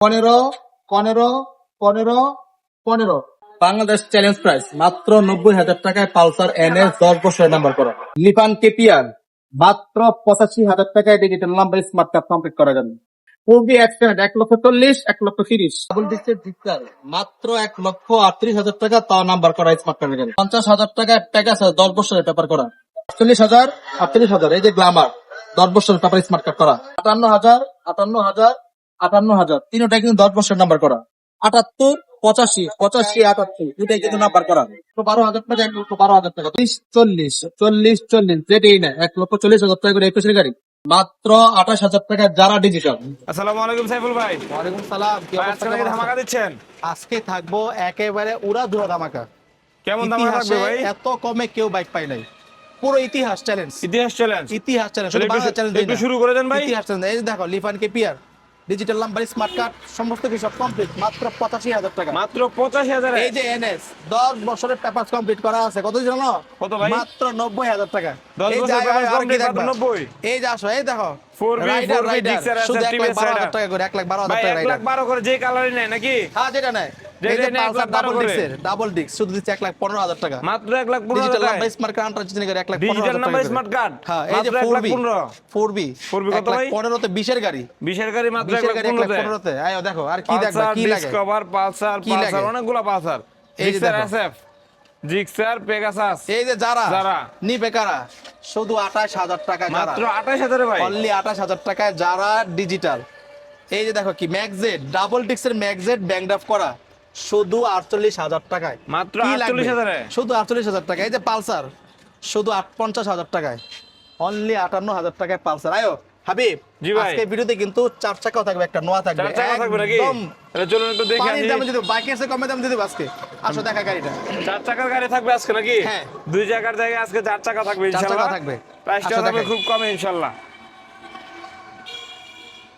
পনেরো পনেরো পনেরো পনেরো। বাংলাদেশ চ্যালেঞ্জ প্রাইস মাত্র নব্বই হাজার টাকায় পালসার এন এস দশ বছরের নাম্বার করা। লিপান কেপিয়ার মাত্র পঁচাশি হাজার টাকায় digital number smart card complete করা যাবে পুবি অ্যাক্সিডেন্ট এক লক্ষ চল্লিশ, এক লক্ষ তিরিশ। ডাবল ডিস্কের জিক্সার মাত্র এক লক্ষ আটত্রিশ হাজার টাকা, তাও নাম্বার করা স্মার্ট কার্ড যাবে পঞ্চাশ হাজার টাকায় প্যাকেজ দশ বছরের পেপার করা। আটচল্লিশ হাজার আটচল্লিশ হাজার, এই যে গ্লামার দশ বছরের পেপার স্মার্ট কার্ড করা। আটান্ন হাজার আটান্ন হাজার আটান্ন হাজার। তিনটাই কিন্তু দশ বছর নাম্বার করা। আটাত্তর পঁচাশি পঁচাশি আটাত্তর দুটাই কিন্তু নাম্বার করা। তো বারো হাজার টাকা এক লক্ষ বারো হাজার টাকা। ত্রিশ চল্লিশ চল্লিশ চল্লিশ যেটাই না এক লক্ষ চল্লিশ হাজার টাকা করে একুশের গাড়ি। মাত্র আঠাশ হাজার টাকা যারা ডিজিটাল আসসালামু আলাইকুম সাইফুল ভাই। ওয়ালাইকুম সালাম কি অবস্থা আজকে কেমন ধামাকা দিচ্ছেন? আজকে থাকব একেবারে উড়া ধুরা ধামাকা। কেমন ধামাকা থাকবে ভাই? এত কমে কেউ বাইক পায় নাই। পুরো ইতিহাস চ্যালেঞ্জ ইতিহাস চ্যালেঞ্জ ইতিহাস চ্যালেঞ্জ একটু একটু শুরু করে দেন ভাই। ইতিহাস চ্যালেঞ্জ এই দেখো লিফান কে পিয়ার। ডিজিটাল নাম্বার স্মার্ট কার্ড সমস্ত কিছু কমপ্লিট মাত্র পঁচাশি হাজার টাকা। মাত্র পঁচাশি হাজার। এই যে এনএস দশ বছরের পেপার কমপ্লিট করা আছে। কত জানো? কত ভাই? মাত্র নব্বই হাজার টাকা। এই যে বছরের আয়, papers আয়, আর কি complete, দেখবা? মাত্র 90 এই যে আসো এই দেখো। শুধু এক লাখ বারো হাজার টাকা করে এক লাখ বারো হাজার টাকা এক লাখ বারো করে যে কালারই নেয় নাকি? হ্যাঁ যেটা নেয়। যেটা এই যে নেয় এক লাখ পালসার বারো ডাবল করে। ডিক্সের ডাবল ডিক্স শুধু দিচ্ছে এক লাখ পনেরো হাজার টাকা। মাত্র এক লাখ পনেরো digital number smart card under এক lakh digital number smart card হ্যাঁ এই যে মাত্র এক ফোর বি ফোর বি কত ভাই? পনেরোতে বিশের গাড়ি। বিশের গাড়ি মাত্র এক লাখ গাড়ি এক লাখ পনেরোতে। পনেরোতে। দেখো আর কি দেখবা কি লাগে? ডিসকভার পালসার পালসার লাগে? অনেকগুলো পালসার। এই যে। এসএফ জিক্সার পেগাসাস এই যে যারা যারা। কারা? শুধু আঠাশ হাজার টাকা মাত্র আঠাশ হাজারে ভাই। অনলি আঠাশ হাজার টাকায় যারা ডিজিটাল এই যে দেখো কি ম্যাগজেট ডাবল ডিক্সের ম্যাগজেট ব্যাংডাফ করা। শুধু আটচল্লিশ হাজার টাকায়। মাত্র কি লাগবে? 48,000 এ? শুধু আটচল্লিশ হাজার টাকা এই যে পালসার শুধু আট পঞ্চাশ হাজার টাকায়। অনলি আটান্ন হাজার টাকায় পালসার। আয়ো হাবিব জি ভাই। আজকে ভিডিওতে কিন্তু চার চাকাও থাকবে একটা নোয়া থাকবে। চার চাকা থাকবে নাকি? তাহলে চলুন একটু দেখে পানির দামে বাইকের চেয়ে কমে দাম দিতে আজকে। আসো দেখা গাড়িটা। চার চাকার গাড়ি থাকবে আজকে নাকি? হ্যাঁ। দুই চাকার জায়গায় আজকে চার চাকা থাকবে চার চাকা থাকবে। প্রাইসটা আচ্ছা, থাকবে খুব কমে ইনশাআল্লাহ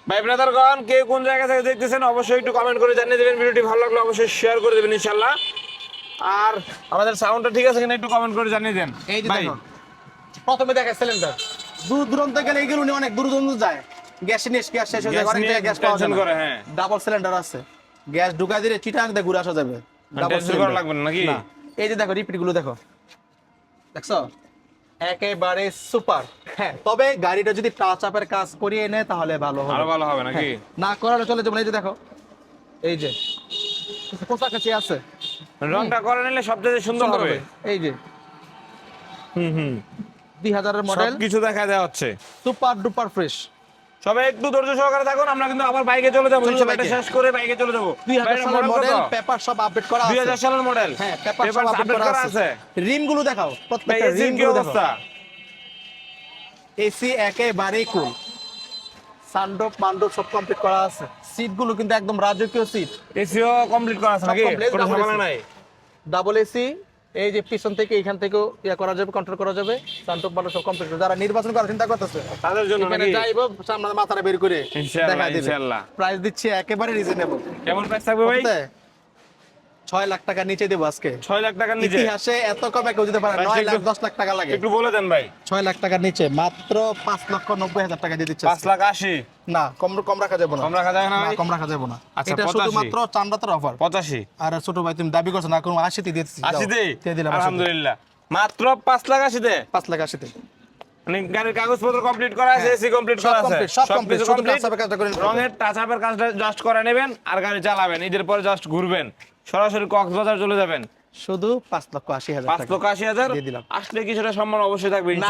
ভাই ব্রাদারগণ কে কোন জায়গা থেকে দেখতেছেন অবশ্যই একটু কমেন্ট করে জানিয়ে দেবেন। ভিডিওটি ভালো লাগলে অবশ্যই শেয়ার করে দেবেন ইনশাআল্লাহ। আর আমাদের সাউন্ডটা ঠিক আছে কিনা একটু কমেন্ট করে জানিয়ে দেন। এই যে ভাই। প্রথমে দেখে সিলিন্ডার দূর দূরান্ত গেলে এগুলো নিয়ে অনেক দূর দূরান্ত যায়। গ্যাস নিয়ে গ্যাস শেষ হয়ে যায় অনেক জায়গায় গ্যাস পাওয়া যায় করে হ্যাঁ। ডাবল সিলিন্ডার আছে। গ্যাস ঢুকাই দিলে চিটাং দিয়ে ঘুরে আসা যাবে। ডাবল করা লাগবে নাকি? এই যে দেখো রিপিটগুলো দেখো। দেখছ? একেবারে সুপার। হ্যাঁ তবে গাড়িটা যদি টাচ আপের কাজ করিয়ে নেয় তাহলে ভালো হবে। আরও ভালো হবে নাকি? হ্যাঁ, না করালে চলে যাবে এই যে দেখো এই যে কোথাকাছি আছে। রংটা করে নিলে সবচেয়ে সুন্দর হবে। এই যে। হুম হুম। দুই হাজারের মডেল কিছু দেখা যাচ্ছে। হচ্ছে সুপার ডুপার ফ্রেশ সবাই একটু ধৈর্য সহকারে থাকুন আমরা কিন্তু আবার বাইকে চলে যাব। এটা শেষ করে বাইকে চলে যাব। দুই হাজার বাইরের সালের মডেল পেপার সব আপডেট করা আছে। সালের মডেল হ্যাঁ পেপার সব আপডেট করা আছে। রিমগুলো দেখাও প্রত্যেকটা রিমগুলো অবস্থা এসি একেবারেই কুল সানডোপ মান্ডোপ সব কমপ্লিট করা আছে। সিটগুলো কিন্তু একদম রাজকীয় সিট এসিও কমপ্লিট করা আছে নাকি? কোনো ঝামেলা নাই। ডাবল এসি এই যে পিছন থেকে এখান থেকেও ইয়া করা যাবে কন্ট্রোল করা যাবে। সানডোপ মান্ডোপ সব কমপ্লিট যারা নির্বাচন করার চিন্তা করতেছে তাদের জন্য এখানে নাকি? যাইবো সামনে মাথাটা বের করে ইনশাআল্লাহ, দেখা দিবে। ইনশাআল্লাহ। প্রাইস দিচ্ছি একেবারে রিজনেবল কেমন প্রাইস থাকবে ভাই? ছয় লাখ টাকা নিচে দেবো আজকে। ছয় লাখ টাকার নিচে? ইতিহাসে এত কমে কেউ দিতে পারে। নয় লাখ দশ লাখ টাকা লাগে। একটু বলে দেন ভাই। ছয় লাখ টাকার নিচে মাত্র পাঁচ লক্ষ নব্বই হাজার টাকা দিয়ে দিচ্ছে পাঁচ লাখ আশি। না কম কম রাখা যাবে না। কম রাখা যায় না কম রাখা যাবে না। আচ্ছা, এটা শুধুমাত্র চান্দাতের অফার পঁচাশি। আর ছোট ভাই তুমি দাবি করছ না কোনো আশিতে দিয়েছি যাও। আশিতে? দিয়ে দিলাম আলহামদুলিল্লাহ। মাত্র পাঁচ লাখ আশিতে? পাঁচ লাখ আশিতে। মানে গাড়ির কাগজপত্র কমপ্লিট করা আছে হ্যাঁ। এসি কমপ্লিট করা আছে? সব up এর কাজটা করে নিতে হবে। রঙের টাচ আপের কাজটা জাস্ট করে নেবেন আর গাড়ি চালাবেন। ঈদের পরে জাস্ট ঘুরবেন। সরাসরি কক্সবাজার চলে যাবেন। শুধু পাঁচ লক্ষ আশি হাজার পাঁচ লক্ষ আশি হাজার? দিয়ে দিলাম। আসলে কিছুটা সম্মান অবশ্যই থাকবে না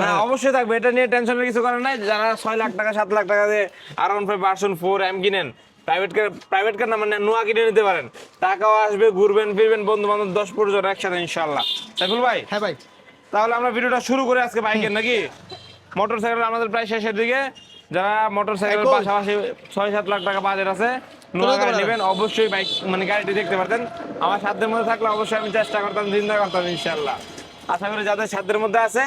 না। অবশ্যই থাকবে। এটা নিয়ে টেনশনের কিছু নাই। যারা ছয় লাখ টাকা সাত লাখ টাকা দিয়ে R one five version four M কিনেন প্রাইভেট কার প্রাইভেট কার না মানে নোয়া কিনে নিতে পারেন। টাকাও আসবে ঘুরবেন ফিরবেন বন্ধু বান্ধব দশ পনেরো একসাথে ইনশাল্লাহ। সাইফুল ভাই হ্যাঁ ভাই। তাহলে আমরা ভিডিওটা শুরু করে আজকে বাইকের নাকি? মোটর সাইকেল আমাদের প্রায় শেষের দিকে। যারা মোটর সাইকেলের পাশাপাশি ছয় সাত লাখ টাকা বাজেট আছে নেবেন অবশ্যই বাইক মানে গাড়িটি দেখতে পারতেন। আমার সাধ্যের মধ্যে থাকলে অবশ্যই আমি চেষ্টা করতাম চিন্তা করতাম ইনশাল্লাহ আশা করি যাদের সাধ্যের মধ্যে আছে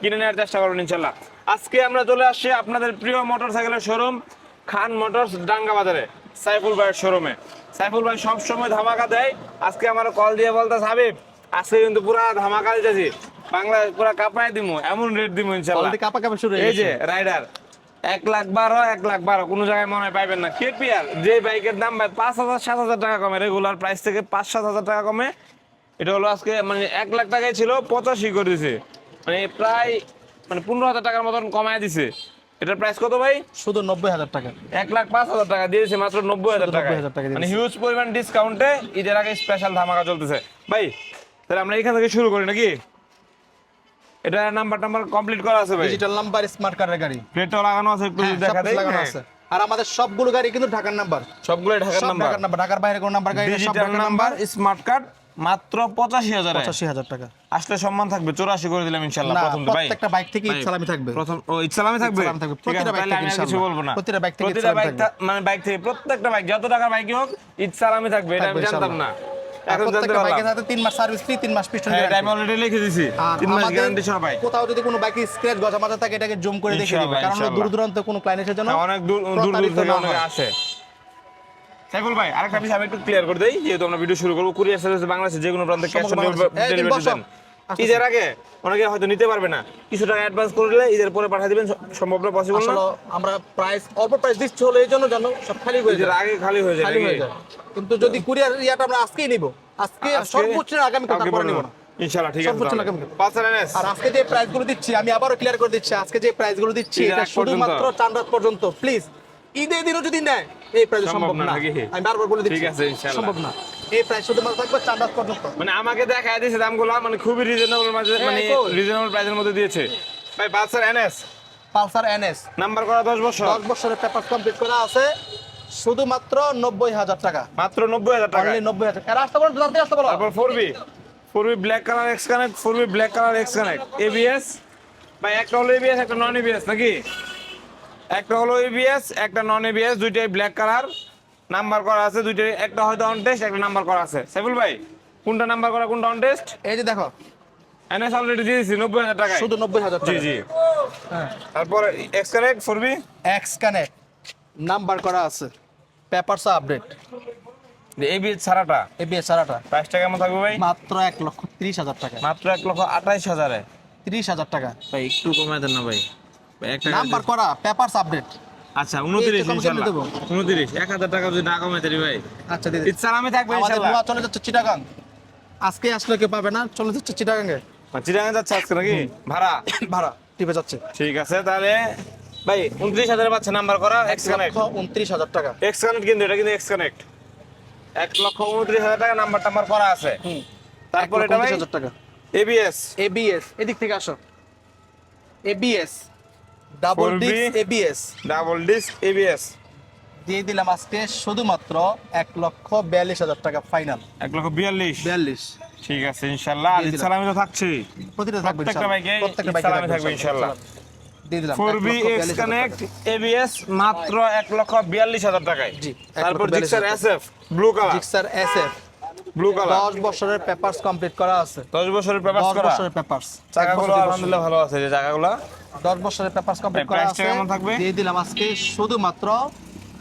কিনে নেওয়ার চেষ্টা করুন ইনশাল্লাহ আজকে আমরা চলে আসছি আপনাদের প্রিয় মোটর সাইকেলের শোরুম খান মোটরস ডাঙ্গা বাজারে সাইফুল ভাইয়ের শোরুমে সাইফুল ভাই সবসময় ধামাকা দেয়। আজকে আমার কল দিয়ে বলতে হাবিব আজকে কিন্তু পুরা ধামাকা দিতেছি। বাংলা পুরা কাপায় দিমু এমন রেট দিমু ইনশাল্লাহ কাপা কাপা শুরু এই যে রাইডার এক লাখ বারো এক লাখ বারো কোনো জায়গায় মনে হয় পাইবেন না। কেপিআর যে বাইকের দাম ভাই পাঁচ হাজার সাত হাজার টাকা কমে। রেগুলার প্রাইস থেকে পাঁচ সাত হাজার টাকা কমে। এটা হলো আজকে মানে এক লাখ টাকায় ছিল পঁচাশি করে দিছে। মানে প্রায় মানে পনেরো হাজার টাকার মতন কমায় দিছে। এটার প্রাইস কত ভাই? শুধু নব্বই হাজার টাকা। এক লাখ পাঁচ হাজার টাকা দিয়েছে মাত্র নব্বই হাজার টাকা 90,000 টাকা মানে হিউজ পরিমাণ ডিসকাউন্টে ঈদের আগে স্পেশাল ধামাকা চলতেছে। ভাই তাহলে আমরা এখান থেকে শুরু করি নাকি? এটা নাম্বার টাম্বার কমপ্লিট করা আছে ভাই। ডিজিটাল নাম্বার স্মার্ট কার্ডের গাড়ি। প্লেটও লাগানো আছে একটু হ্যাঁ, দেখা দেয় লাগানো। আছে। আর আমাদের সবগুলো গাড়ি কিন্তু ঢাকার নাম্বার সবগুলো ঢাকার নাম্বার ঢাকার নাম্বার ঢাকার বাইরে কোনো নাম্বার গাড়ি সব ডিজিটাল ঢাকার নাম্বার নাম্বার স্মার্ট কার্ড মাত্র পঁচাশি হাজার। পঁচাশি হাজার টাকা। আসলে সম্মান থাকবে চৌরাশি করে দিলাম ইনশাল্লাহ প্রথম ভাই। প্রত্যেকটা বাইক থেকে ভাই, ইসলামি থাকবে। প্রথম ও ইসলামে থাকবে? প্রতিটা বাইক থেকে কিছু বলব না। প্রতিটা বাইক থেকে প্রতিটা বাইক মানে বাইক থেকে প্রত্যেকটা বাইক যত টাকার বাইকই হোক ইসলামে থাকবে এটা আমি জানতাম না। এখন জানতে পারলাম। সাথে তিন মাস সার্ভিস ফ্রি তিন মাস পিস্টন হ্যাঁ আমি অলরেডি লিখে দিছি। আর মাস গ্যারান্টি সহ বাইক কোথাও যদি কোনো বাইকে স্ক্র্যাচ গজা মাজা থাকে এটাকে জুম করে দেখে দিবে। ইনশাল্লাহ, কারণ দূর। দূরান্ত কোনো ক্লায়েন্টের জন্য হ্যাঁ, অনেক দূর দূর দূর থেকে না আসে। সাইফুল ভাই আরেকটা বিষয় আমি একটু ক্লিয়ার করে দেই যেহেতু আমরা ভিডিও শুরু করব কুরিয়ার সার্ভিস বাংলাদেশে। যে কোনো প্রান্তে ক্যাশ দিন। ডেলিভারি। ঈদের আগে অনেকে হয়তো নিতে পারবে না। কিছু টাকা অ্যাডভান্স করলে ঈদের পরে পাঠিয়ে দিবেন সম্ভব না পসিবল না। আমরা প্রাইস অল্প প্রাইস দিচ্ছি হলো এই জন্য জানো সব খালি হয়ে যায়। আগে খালি হয়ে যায় খালি হয়ে যায়। কিন্তু যদি কুরিয়ার ইয়াটা আমরা আজকেই নিব। আজকে সর্বোচ্চ আগামী পরে নিব না। ইনশাআল্লাহ ঠিক আছে আর আজকে যে প্রাইসগুলো দিচ্ছি আমি আবারও ক্লিয়ার করে দিচ্ছি আজকে যে প্রাইসগুলো দিচ্ছি এটা। শুধুমাত্র পর্যন্ত। প্লিজ ঈদের দিনও যদি নেয় এই প্রাইস সম্ভব না আমি বারবার বলে দিচ্ছি। ঠিক আছে, ইনশাআল্লাহ। সম্ভব না। এই প্রাইস শুধুমাত্র থাকবে চান রাত পর্যন্ত। মানে আমাকে দেখায় দিয়েছে দামগুলো মানে খুবই রিজনেবল হ্যাঁ, মানে? রিজনেবল প্রাইসের মধ্যে দিয়েছে। ভাই Pulsar NS Pulsar NS number করা 10 বছর। দশ বছরের পেপার কমপ্লিট করা আছে। শুধুমাত্র নব্বই হাজার টাকা। মাত্র 90000 টাকা। নব্বই হাজার এর আসতে বলো জানতে আসতে বলো। তারপর 4B 4B black colour X connect 4B black colour X connect ABS ভাই একটা হলো এবিএস একটা নন এবিএস নাকি? একটা হলো এবিএস একটা নন এবিএস দুইটাই ব্ল্যাক কালার নাম্বার করা আছে দুইটাই একটা হয়তো অন টেস্ট একটা নাম্বার করা আছে। সাইফুল ভাই কোনটা নাম্বার করা কোনটা অন টেস্ট এই যে দেখো। এনএস অলরেডি দিয়ে দিছি 90000 টাকা শুধু নব্বই হাজার জি জি। হ্যাঁ। তারপর X connect 4B X connect number করা আছে। পেপারস আপডেট এবিএস ছাড়াটা? এবিএস সারাটা প্রাইসটা কেমন থাকবে ভাই? মাত্র এক লক্ষ তিরিশ হাজার টাকা। মাত্র এক লক্ষ আঠাইশ হাজারে। তিরিশ হাজার টাকা। ভাই একটু কমায় দেন না ভাই। টাকা নাম্বার করা পেপারস আপডেট আচ্ছা উনত্রিশ কম। উনত্রিশ এক হাজার টাকা যদি না কমাই তারি ভাই। আচ্ছা দিদি ইচ্ছা আমি থাকবে নোয়া চলে যাচ্ছে চিটাগাং। আজকে আসলে কেউ পাবে না চলে যাচ্ছে চিটাগাঙ্গে চিরাঙ্গা যাচ্ছে আজকে নাকি? ভাড়া? ভাড়া টিপে যাচ্ছে। ঠিক আছে তাহলে ভাই উনত্রিশ হাজার পাচ্ছে নাম্বার করা এক্স কানেক্ট উনত্রিশ হাজার টাকা। এক্স কানেক্ট কিন্তু এটা কিন্তু এক্স কানেক্ট এক লক্ষ উনত্রিশ হাজার টাকা নাম্বার টাম্বার করা আছে। তারপরে এটা ভাই হাজার টাকা। এবিএস এবিএস এদিক থেকে আসো। ABS double disc ABS double disc ABS দিয়ে দিলাম আজকে শুধুমাত্র এক লক্ষ বিয়াল্লিশ হাজার টাকা ফাইনাল এক লক্ষ বিয়াল্লিশ? বিয়াল্লিশ। ঠিক আছে ইনশাল্লাহ। দিলাম। সালামি তো থাকছেই প্রতিটা থাকবে প্রত্যেকটা বাইকে প্রত্যেকটা বাইকে থাকবে ইনশাল্লাহ। মাত্র এক লক্ষ বিয়াল্লিশ হাজার টাকায়। তারপর Gixxer SF blue colour Gixxer SF blue colour দশ বছরের পেপারস কমপ্লিট করা আছে। দশ বছরের পেপার দশ করা? বছরের পেপারস চাকাগুলো আলহামদুলিল্লাহ ভালো আছে যে চাকাগুলো। দশ বছরের পেপারস কমপ্লিট করা আছে। কেমন থাকবে? দিয়ে দিলাম আজকে শুধুমাত্র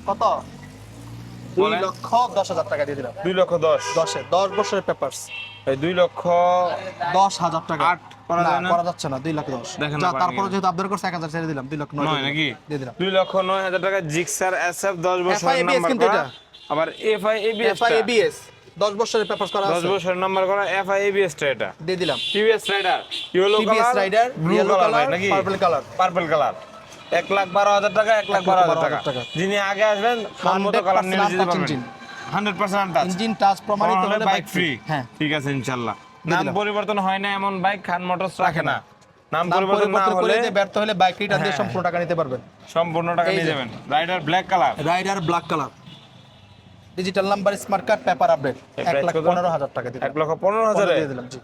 কত? দুই লক্ষ দশ হাজার টাকা দিয়ে দিলাম। দুই লক্ষ দশ? দশে দশ বছরের পেপারস এই দুই লক্ষ দশ হাজার টাকা। আট করা যাচ্ছে না দুই লাখ দশ। তারপরে যেহেতু আবদার করছে এক হাজার ছেড়ে দিলাম দুই লক্ষ নয় নাকি? দিলাম। দিয়ে দিলাম। দুই লক্ষ নয় হাজার টাকা জিক্সার দশ নাম্বার কিন্তু করা এটা। আবার এফআই এবিএস এফআই এবিএস দশ বছরের পেপারস করা আছে। বছরের নাম্বার করা এফআই এবিএস টা এটা দিয়ে দিলাম। TVS Raider yellow TVS colour Raider yellow colour নাকি? পার্পল কালার পার্পল কালার এক লাখ বারো হাজার টাকা এক লাখ এক লাখ বারো হাজার টাকা। যিনি আগে আসবেন মতো 100% কালার নিয়ে যেতে পারবেন engine। Hundred percent touch engine touch প্রমাণিত হলে বাইক ফ্রি হ্যাঁ। ঠিক আছে ইনশাল্লাহ। নাম পরিবর্তন হয় না এমন বাইক খান মোটরস রাখে না। নাম পরিবর্তন না হলে যে ব্যর্থ হলে বাইক রিটার্ন দিয়ে হ্যাঁ। সম্পূর্ণ টাকা নিতে পারবেন। সম্পূর্ণ টাকা নিয়ে যাবেন। Raider black colour Raider black colour digital number smart card paper update এক লাখ? পনেরো হাজার টাকা দিয়ে এক লক্ষ পনেরো হাজারে? দিয়ে দিলাম জি।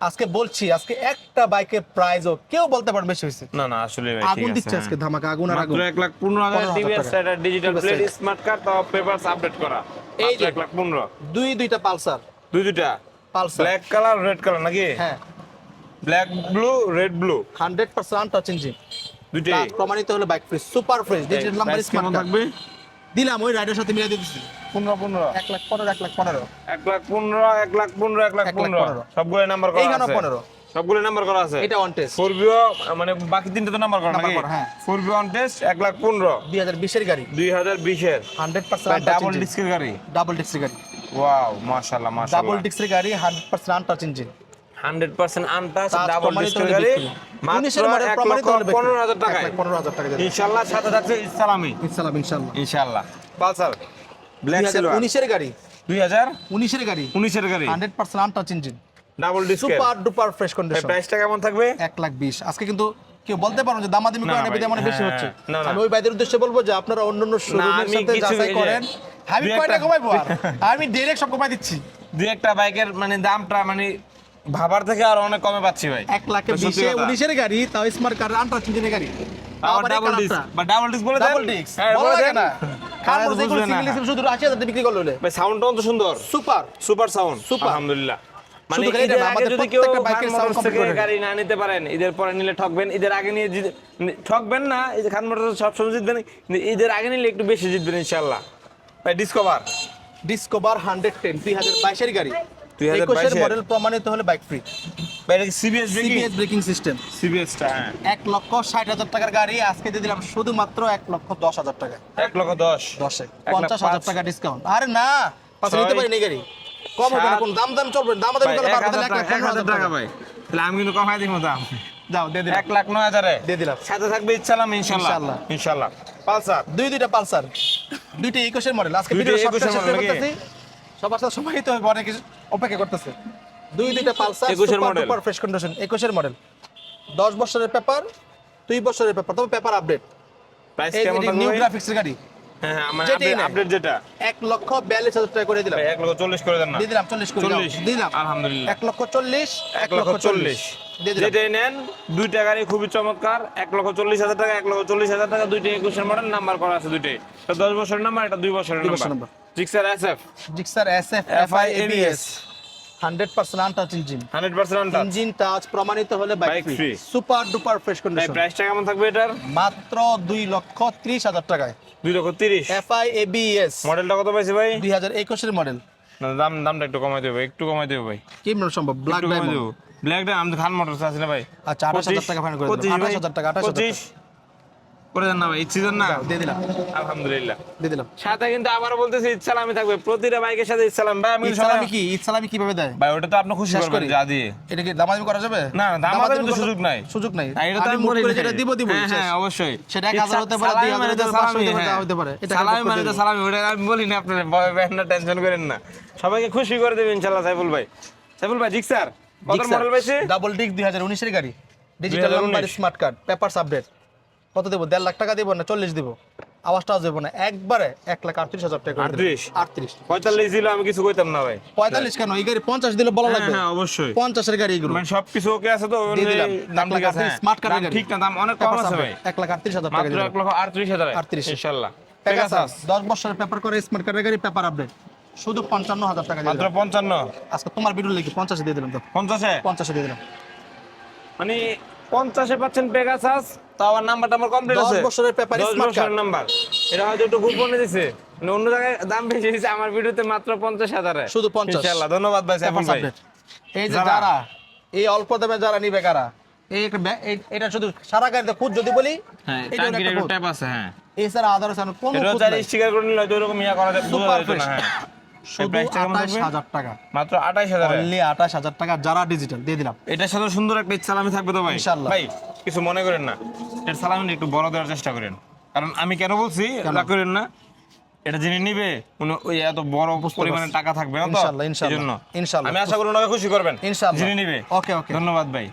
আজকে বলছি আজকে একটা বাইকের প্রাইসও কেউ বলতে পারবে বেশি হয়েছে। না না আসলে ভাই, আগুন দিচ্ছে আজকে হ্যাঁ। ধামাকা আগুন আর আগুন। মাত্র এক লাখ পনেরো হাজার 15,000 টিভিএস টাকা। ডিজিটাল প্লেট স্মার্ট কার্ড তাও পেপারস আপডেট করা। এই এই যে। এক লাখ পনেরো। দুই দুইটা পালসার। দুই দুইটা? Pulsar. Black colour red colour নাকি? হ্যাঁ। Black blue red blue hundred percent untouch engine দুইটাই? প্রমাণিত হলে bike free super fresh digital number smart card থাকবে? দিলাম ওই রাইডের সাথে মিলিয়ে দিতেছি। পনেরো পনেরো। এক লাখ পনেরো এক লাখ পনেরো। এক লাখ পনেরো এক লাখ পনেরো এক লাখ পনেরো। পনেরো। সবগুলো নাম্বার করা এইখানেও আছে। পনেরো। সবগুলো নাম্বার করা আছে। এটা ওয়ান টেস্ট ফোর বিও মানে বাকি তিনটা তো নাম্বার করা নাকি? হ্যাঁ। ফোর বিও অন টেস্ট এক লাখ পনেরো। দুই হাজার বিশের গাড়ি। দুই হাজার বিশের। হান্ড্রেড পার্সেন্ট ডাবল ডিস্কের গাড়ি। ডাবল ডিস্কের গাড়ি। ওয়াও মাশাআল্লাহ ডাবল মাশাআল্লাহ ডিস্কের গাড়ি hundred percent untouch engine hundred percent double প্রমাণিত ডিস্কের গাড়ি মাত্র এক লক্ষ পনেরো হাজার টাকায়। পনেরো হাজার টাকা ইনশাল্লাহ সাথে থাকছে ইসলামি। ইনশাল্লাহ ইনশাল্লাহ। ইনশাল্লাহ। পালসার ব্ল্যাক সিলভার উনিশের গাড়ি। দুই হাজার উনিশের গাড়ি। উনিশের গাড়ি। Hundred percent untouch engine double super duper fresh condition প্রাইসটা কেমন থাকবে? এক লাখ বিশ। আজকে কিন্তু কেউ বলতে পারো যে দামাদামি না, করেন ভাই, এবার মানে বেশি হ্যাঁ, হচ্ছে। আমি ওই ভাইদের উদ্দেশ্যে বলব যে আপনারা অন্য অন্য শোরুমের সাথে যাচাই করেন। আমি কয়টা কমাইবো আমি ডাইরেক্ট সব কমাই দিচ্ছি। দুই একটা বাইকের মানে দামটা মানে ভাবার থেকে আর অনেক কমে পাচ্ছি ভাই। এক লাখে বিশে। উনিশের গাড়ি তাও স্মার্ট কার আন্টাচ ইঞ্জিনের গাড়ি। আবার ডাবল ডিস্ক বা ডাবল ডিস্ক বলে ডাবল ডিস্ক হ্যাঁ, বলা না। মানে ঈদের পরে নিলে ঠকবেন। ঈদের আগে নিয়ে ঠকবেন না এই যে খান মোটরস সবসময় জিতবেন ঈদের আগে নিলে একটু বেশি জিতবেন ইনশাআল্লাহ। ভাই ডিসকভার ডিসকভার হান্ড্রেড টেন দুই হাজার বাইশের গাড়ি। 2022 একুশের। মডেল প্রমাণিত হলে bike free CBS CBS braking system সিবিএসটা হ্যাঁ। এক লক্ষ ষাট হাজার টাকার গাড়ি আজকে দিয়ে দিলাম শুধুমাত্র এক লক্ষ দশ হাজার টাকা এক লক্ষ দশ। দশে। পঞ্চাশ হাজার টাকা ডিসকাউন্ট আরে না নিতে পারি গাড়ি। কম হবে না কোন দাম দাম চলবে দাম দাম করলে এক পারব এক লাখ পনেরো হাজার টাকা ভাই। তাহলে আমি কিন্তু কমাই দিব দাম। যাও দিয়ে দিলাম। এক লাখ নয় হাজারে। দিয়ে দিলাম। সাথে থাকবে ইনশাল্লাহ ইনশাল্লাহ। ইনশাল্লাহ। পালসার। দুই দুইটা পালসার। দুইটা একুশের মডেল আজকে ভিডিও সব 21 এর শেষ model নাকি? করতেছি সবার সাথে সময় তো অনেক কিছু অপেক্ষা করতেছে। দুই দুইটা পালসার 21 এর সুপার ফ্রেশ কন্ডিশন একুশের মডেল দশ বছরের পেপার দুই বছরের পেপার তবে পেপার আপডেট প্রাইস কেমন থাকবে নিউ? গ্রাফিক্সের গাড়ি। হ্যাঁ হ্যাঁ মানে আপডেট যেটা। এক লক্ষ বিয়াল্লিশ হাজার টাকা করে দিলাম। ভাই এক লক্ষ চল্লিশ করে দেন না। দিয়ে দিলাম চল্লিশ করে চল্লিশ। দিলাম। আলহামদুলিল্লাহ। এক লক্ষ চল্লিশ এক লক্ষ চল্লিশ। দিয়ে দিলাম। যেটাই নেন দুইটা গাড়ি খুবই চমৎকার। এক লক্ষ চল্লিশ হাজার টাকা এক লক্ষ চল্লিশ হাজার টাকা দুইটা একুশের মডেল নাম্বার করা আছে দুইটাই। দশ বছরের নাম্বার এটা দুই বছরের number. Gixxer Gixxer F F I ABS hundred percent untouch engine hundred percent engine touch প্রমাণিত হলে bike free super duper fresh condition প্রাইসটা কেমন থাকবে এটার? মাত্র দুই লক্ষ ত্রিশ হাজার টাকায়। দুই লক্ষ তিরিশ। এফ আই এবিএস মডেলটা কত পাইছে ভাই? দুই হাজার একুশের মডেল না, দাম দামটা একটু কমাই দেবো একটু কমাই দেবো ভাই। কি মনে সম্ভব? ব্ল্যাক ডায়মন্ড আমি তো খান মোটরস আছে না ভাই? আচ্ছা, 28,000 টাকা final করে দিলাম। 28,000 টাকা, 28,000 পঁচিশ। করে দেন না ভাই না? দিয়ে দিলাম। আলহামদুলিল্লাহ। দিয়ে দিলাম। সাথে কিন্তু আবারও বলতেছি ইচ্ছালামি থাকবে। প্রতিটা বাইকের সাথে ইচ্ছালাম। ভাই আমি কি? কীভাবে দেয়? ভাই ওটা তো আপনি খুশি করবেন যা দিয়ে। এটা কি দামাদামি করা যাবে? না, না, তো সুযোগ নাই। সুযোগ নাই। এটা তো আমি করে যেটা দিব দিব হ্যাঁ, হ্যাঁ, অবশ্যই। সেটা এক হাজার হতে পারে, দুই হাজার মানে হতে পারে, হতে পারে, হ্যাঁ। হতে পারে। এটা সালামি মানে তো সালামি, ওটা আমি বলি না আপনার টেনশন করেন না। সবাইকে খুশি করে দেবেন ইনশাল্লাহ সাইফুল ভাই। সাইফুল ভাই জিক্সার। কত মডেল পাইছে? ডাবল ডিক দুই হাজার উনিশের গাড়ি। Digital 2019 number smart card papers update কত দেবো? দেড় লাখ টাকা দেবো না চল্লিশ দেবো। আওয়াজটাও দেবো না। একবারে এক লাখ আটত্রিশ হাজার টাকা। 38? আটত্রিশ? পঁয়তাল্লিশ দিল আমি কিছু কইতাম না ভাই। পঁয়তাল্লিশ কেন? এই গাড়ি পঞ্চাশ দিলে বলা হ্যাঁ, লাগবে। হ্যাঁ, অবশ্যই। পঞ্চাশের গাড়ি এগুলো। মানে সবকিছু ওকে আছে তো দিয়ে দিলাম। দাম ঠিক আছে আটত্রিশ, দাম গাড়ি। ঠিক না দাম অনেক কম আছে ভাই এক লাখ আটত্রিশ হাজার টাকা এক লক্ষ আটত্রিশ হাজার। 38 ইনশাল্লাহ। পেগাসাস দশ বছরের পেপার করে স্মার্ট কার্ডের গাড়ি পেপার আপডেট শুধু পঞ্চান্ন হাজার টাকা মাত্র পঞ্চান্ন? আজকে তোমার ভিডিও লিখি পঞ্চাশে দিয়ে দিলাম তো। পঞ্চাশে? পঞ্চাশে দিয়ে দিলাম। মানে পঞ্চাশে পাচ্ছেন পেগাসাস তো আমার নাম্বারটা আমার কমপ্লিট আছে। বছরের পেপার স্মার্ট কার্ড নাম্বার। এটা হয়তো একটু গোপনে দিছে। মানে অন্য জায়গায় দাম বেশি দিছে আমার ভিডিওতে মাত্র পঞ্চাশ হাজারে। শুধু 50 ইনশাল্লাহ ধন্যবাদ ভাই সাইফুল ভাই। এই যে যারা- এই অল্প দামে যারা নিবে কারা? এই এটা শুধু সারা গাড়িতে খুদ যদি বলি হ্যাঁ এটা একটা ট্যাপ আছে হ্যাঁ। এছাড়া আদার্স কোনো চাইলে নাই। স্টিকার করে নিলে হয়তো এরকম ইয়া করা যায় সুপার ফ্রেশ না শুধু টাকা। মাত্র আঠাইশ হাজার অনলি আঠাশ হাজার টাকা যারা ডিজিটাল দিয়ে দিলাম। এটার সাথে সুন্দর একটা সালামি থাকবে তো ভাই? ইনশাআল্লাহ। ভাই কিছু মনে করেন না। এর সালামি একটু বড় দেওয়ার চেষ্টা করেন। কারণ আমি কেন বলছি রাগ করেন না। এটা যিনি নিবে উনি ওই এত বড় পরিমাণে টাকা থাকবে না তো ইনশাআল্লাহ, ইনশাআল্লাহ। ইনশাআল্লাহ। আমি আশা করি ওনাকে খুশি করবেন। ইনশাআল্লাহ। যিনি নিবে। ওকে, ওকে। ধন্যবাদ ভাই।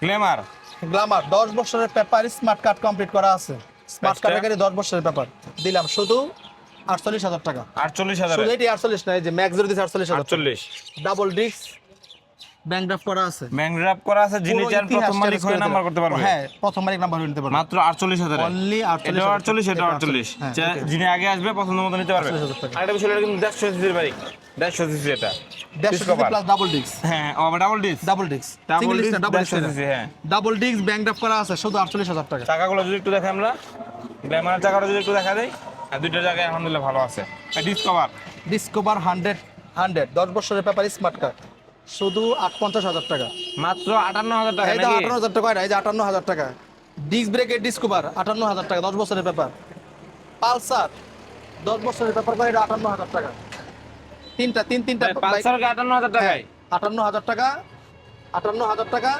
গ্ল্যামার। গ্লামার দশ বছরের পেপার স্মার্ট কার্ড কমপ্লিট করা আছে। স্মার্ট? কার্ডের দশ বছরের পেপার। দিলাম শুধু আটচল্লিশ হাজার টাকা। আটচল্লিশ হাজার এটি আটচল্লিশ নয় যে ম্যাক্স দিচ্ছে আটচল্লিশ আটচল্লিশ। ডাবল ডিস্ক করা আছে। করা আছে যিনি চান প্রথম মালিক হয়ে নাম্বার করতে পারবে? হ্যাঁ প্রথম মালিক নাম্বার হয়ে নিতে পারবে। মাত্র আটচল্লিশ হাজার Only 48 এটা আটচল্লিশ এটা এটা আটচল্লিশ। 48 হ্যাঁ. যিনি আগে আসবে পছন্দ মতো নিতে পারবে। 48 হাজার টাকা। আরেকটা বিষয় এটা কিন্তু দেড়শো সিসির বাইক দেড়শো সিসি এটা। প্লাস ডাবল ডিস্ক হ্যাঁ double disc double disc disc double দেড়শো হ্যাঁ। ডাবল ডিস্ক করা আছে শুধু আটচল্লিশ হাজার টাকা। চাকাগুলো যদি একটু দেখে আমরা। গ্ল্যামার যদি একটু দেখা দেয় দুইটা জায়গায় আলহামদুলিল্লাহ ভালো আছে ডিসকভার ডিসকভার হান্ড্রেড হান্ড্রেড দশ বছরের পেপার স্মার্ট কার্ড শুধু আট পঞ্চাশ হাজার টাকা মাত্র আটান্ন হাজার টাকা এই যে আটান্ন হাজার টাকা হয় এই যে আটান্ন হাজার টাকা ডিস্ক ব্রেকের ডিসকোভার আটান্ন হাজার টাকা দশ বছরের ব্যাপার পালসার দশ বছরের ব্যাপার করে আটান্ন হাজার টাকা তিনটা তিন তিনটা পালসার আটান্ন হাজার টাকায় আটান্ন হাজার টাকা আটান্ন হাজার টাকা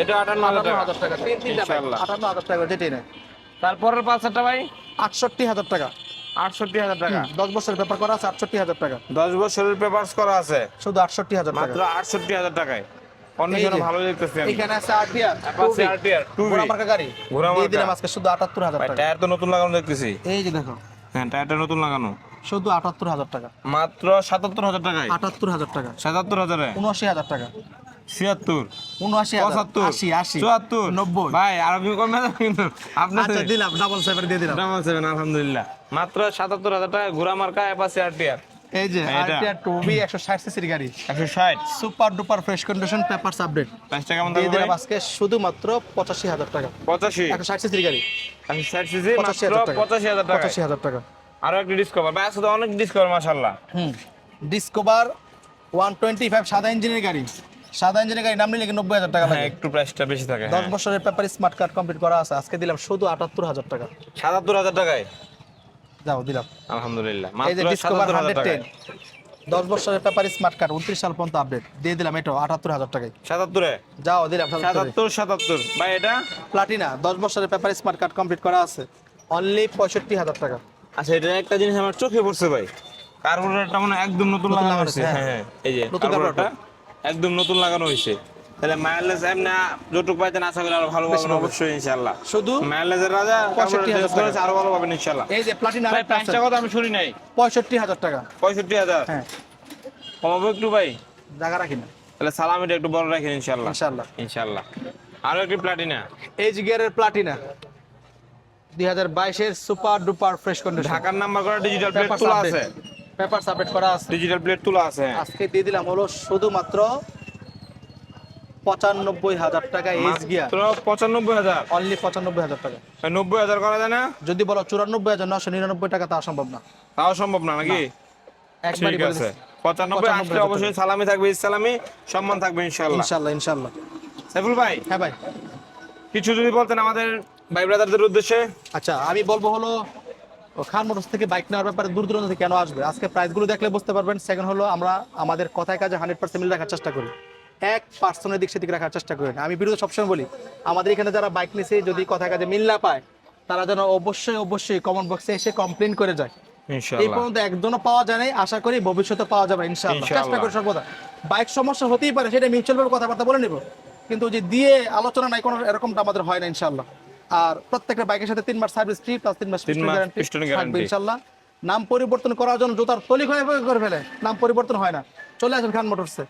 এটা আটান্ন হাজার টাকা তিন তিনটা আটান্ন হাজার টাকা যেটাই নেয় তারপরের পালসারটা ভাই আটষট্টি হাজার টাকা আটষট্টি হাজার টাকা। দশ বছরের ব্যাপার করা আছে আটষট্টি হাজার টাকা। দশ বছরের পেপারস করা আছে? শুধু আটষট্টি হাজার মাত্র আটষট্টি হাজার টাকায়। কন্ডিশনে ভালো দেখতেছি এখানে আছে আরটিআর Apache RTR, 2V ঘোড়া মার্কা গাড়ি। ঘোড়া দিয়ে মার্কা। দিলাম আজকে শুধু আটাত্তর হাজার ভাই টাকা। টায়ার তো নতুন লাগানো দেখতেছি। এই যে দেখো। হ্যাঁ টায়ারটা নতুন লাগানো। শুধু আটাত্তর হাজার টাকা। মাত্র সাতাত্তর হাজার টাকায়। আটাত্তর হাজার টাকা। সাতাত্তর হাজারে? উনআশি হাজার টাকা। ছিয়াত্তর। উনআশি পঁচাত্তর। আশি আশি। চুয়াত্তর। নব্বই। ভাই আরও কি কমে কিন্তু আপনার দিলাম ডাবল সেভেন দিয়ে দিলাম। দাম আছে আলহামদুলিল্লাহ। মাত্র সাতাত্তর হাজার টাকা ঘোড়া মার্কা অ্যাপাসি এই যে আরটিআর সিসির গাড়ি। একশো ষাট। Super duper fresh condition papers update. প্রাইসটা কেমন দিয়ে থাকবে দিলাম আজকে শুধুমাত্র পঁচাশি হাজার টাকা। পঁচাশি। একশো ষাট সিসির গাড়ি। একশো ষাট সিসি মাত্র টাকা। পঁচাশি হাজার টাকা। আরও একটি ডিসকভার ভাই আসলে অনেক ডিসকভার মাশাল্লাহ হুম। ডিসকভার ওয়ান টোয়েন্টি ফাইভ সাদা ইঞ্জিনের গাড়ি। সাদা ইঞ্জিনের গাড়ি নাম নিলে কি নব্বই হাজার টাকা হ্যাঁ লাগে? একটু প্রাইসটা বেশি থাকে দশ বছরের পেপার স্মার্ট কার্ড কমপ্লিট করা আছে। আজকে দিলাম শুধু আটাত্তর হাজার টাকা। সাতাত্তর হাজার টাকায়? যাও দিলাম। আলহামদুলিল্লাহ এই যে ডিসকভার হান্ড্রেড টেন দশ বছরের পেপার স্মার্ট কার্ড উনত্রিশ সাল পর্যন্ত আপডেট দিয়ে দিলাম এটাও আটাত্তর হাজার টাকায়। সাতাত্তরে? যাও দিলাম সাতাত্তর। সাতাত্তর ভাই এটা? প্লাটিনা দশ বছরের পেপার স্মার্ট কার্ড কমপ্লিট করা আছে। অনলি পঁয়ষট্টি হাজার টাকা। আচ্ছা এটা একটা জিনিস আমার চোখে পড়ছে ভাই। কার্বোরেটরটা মানে একদম নতুন লাগানো হয়েছে, হ্যাঁ। হ্যাঁ এই যে নতুন কার্বোরেটরটা একদম নতুন লাগানো হয়েছে তাহলে মাইলেজ এমনি যতটুকু পাইতেন আশা করি আরও ভালো পাবেন অবশ্যই ইনশাআল্লাহ। শুধু মাইলেজের রাজা 65,000 কার্বোরেটর করেছে আরও ভালো পাবেন ইনশাআল্লাহ। এই যে প্লাটিনা ভাই প্রাইসটা কথা আমি শুনি নাই। পঁয়ষট্টি হাজার টাকা। পঁয়ষট্টি হাজার? হ্যাঁ। কমাবো একটু ভাই? জায়গা রাখি না। তাহলে সালামিটা একটু বড় রাখেন ইনশাআল্লাহ। ইনশাল্লাহ ইনশাআল্লাহ। আরও একটি প্লাটিনা। এইচ গিয়ারের প্লাটিনা দুই হাজার বাইশের সুপার ডুপার ফ্রেশ কন্ডিশন। ঢাকার নাম্বার করা ডিজিটাল প্লেট তোলা আছে। পেপার সাবমিট করা আছে। ডিজিটাল প্লেট তোলা আছে। আজকে দিয়ে দিলাম হলো শুধুমাত্র পঁচানব্বই হাজার টাকা এইচ গিয়ার পঁচানব্বই হাজার? অনলি পঁচানব্বই হাজার টাকা। নব্বই হাজার করা যায় না? যদি বলো চুরানব্বই হাজার নশো নিরানব্বই টাকা তা সম্ভব না। তাও সম্ভব না নাকি? ঠিক আছে। পঁচানব্বই আসলে অবশ্যই সালামি থাকবে ইসলামি সম্মান থাকবে ইনশাল্লাহ ইনশাল্লাহ ইনশাল্লাহ সাইফুল ভাই হ্যাঁ ভাই। কিছু যদি বলতেন আমাদের ভাই ব্রাদারদের উদ্দেশ্যে। আচ্ছা আমি বলব হলো খান মোটরস থেকে বাইক নেওয়ার ব্যাপারে দূর দূরান্ত থেকে কেন আসবে? আজকে প্রাইসগুলো দেখলে বুঝতে পারবেন। সেকেন্ড হলো আমরা আমাদের কথায় কাজে হান্ড্রেড পার্সেন্ট মিল রাখার চেষ্টা করি। এক পার্সনের দিক সেদিক রাখার চেষ্টা করি। আমি বিরুদ্ধে সবসময় বলি আমাদের এখানে যারা বাইক নিছে যদি কথায় কাজে মিল না পায় তারা যেন অবশ্যই অবশ্যই কমেন্ট বক্সে এসে কমপ্লেন করে যায়। এই পর্যন্ত একজনও পাওয়া যায় নাই। আশা করি ভবিষ্যতে পাওয়া যাবে ইনশাআল্লাহ। চেষ্টা করি সর্বদা। বাইক সমস্যা হতেই পারে সেটা মিউচুয়াল ভাবে কথাবার্তা বলে নিব। কিন্তু যে দিয়ে আলোচনা নাই কোনো এরকমটা আমাদের হয় না ইনশাআল্লাহ। আর প্রত্যেকটা বাইকের সাথে তিন মাস সার্ভিস ফ্রি প্লাস তিন মাস গ্যারান্টি। ইনশাআল্লাহ। নাম পরিবর্তন করার জন্য জুতার তলি হয়ে করে ফেলে। নাম পরিবর্তন হয় না। চলে আসেন খান মোটরসে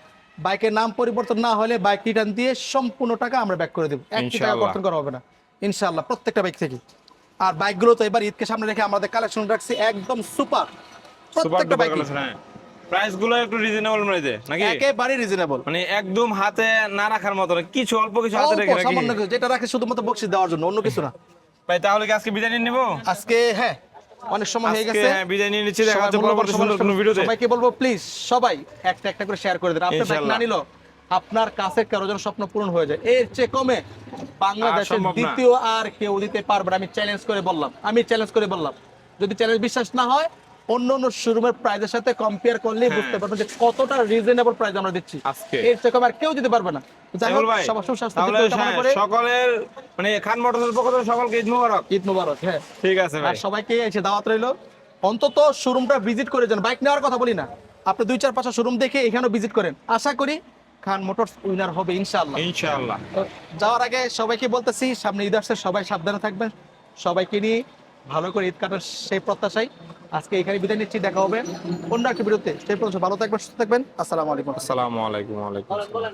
বাইকের নাম পরিবর্তন না হলে বাইক রিটার্ন দিয়ে সম্পূর্ণ টাকা আমরা ব্যাক করে দেবো। একটি টাকা। কর্তন করা হবে না। ইনশাআল্লাহ প্রত্যেকটা বাইক থেকে। আর বাইকগুলো তো এবার ঈদকে সামনে রেখে আমাদের কালেকশন রাখছি। একদম সুপার প্রত্যেকটা বাইক প্রাইসগুলো একটু রিজনেবল মনে নাকি? একেবারে রিজনেবল মানে একদম হাতে না রাখার মতো কিছু অল্প কিছু হাতে রেখে রাখি। সামান্য কিছু, যেটা রাখে শুধুমাত্র দেওয়ার জন্য অন্য কিছু না। ভাই তাহলে কি আজকে বিদায় নিয়ে নেব? আজকে হ্যাঁ অনেক সময় হয়ে গেছে। হ্যাঁ, বিদায় নিয়ে নিচ্ছি দেখা হচ্ছে পরবর্তী সুন্দর কোনো ভিডিওতে। সবাইকে বলব প্লিজ সবাই একটা একটা করে শেয়ার করে দেন। আপনার বাইক না নিল আপনার কাছে কারও যেন স্বপ্ন পূরণ হয়ে যায়। এর চেয়ে কমে বাংলাদেশের দ্বিতীয় আর কেউ দিতে পারবে না। আমি চ্যালেঞ্জ করে বললাম আমি চ্যালেঞ্জ করে বললাম। যদি চ্যালেঞ্জ বিশ্বাস না হয় অন্য অন্য শোরুমের প্রাইসের সাথে কম্পেয়ার করলেই হ্যাঁ। বুঝতে পারবেন যে কতটা রিজনেবল প্রাইস আমরা দিচ্ছি। এর আর কেউ দিতে পারবে না। হ্যাঁ, সকলের মানে খান মোটরসের পক্ষ থেকে সকলকে ঈদ মোবারক। ঈদ মুবারক হ্যাঁ। ঠিক আছে আর সবাইকে এসে দাওয়াত রইল অন্তত শোরুমটা ভিজিট করে যান। বাইক নেওয়ার কথা বলি না। আপনি দুই চার পাঁচটা শোরুম দেখে এখানেও ভিজিট করেন। আশা করি খান মোটরস উইনার হবে ইনশাআল্লাহ। ইনশাআল্লাহ। যাওয়ার আগে সবাইকে বলতেছি সামনে ঈদ আসছে সবাই সাবধানে থাকবেন। সবাইকে নিয়ে ভালো করে ঈদ কাটার সেই প্রত্যাশাই। আজকে এখানে বিদায় নিচ্ছি, দেখা হবে অন্য একটা পর্যন্ত ভালো থাকবেন, সুস্থ থাকবেন। আসসালামু আলাইকুম। আসসালামু আলাইকুম ওয়া আলাইকুম আসসালাম।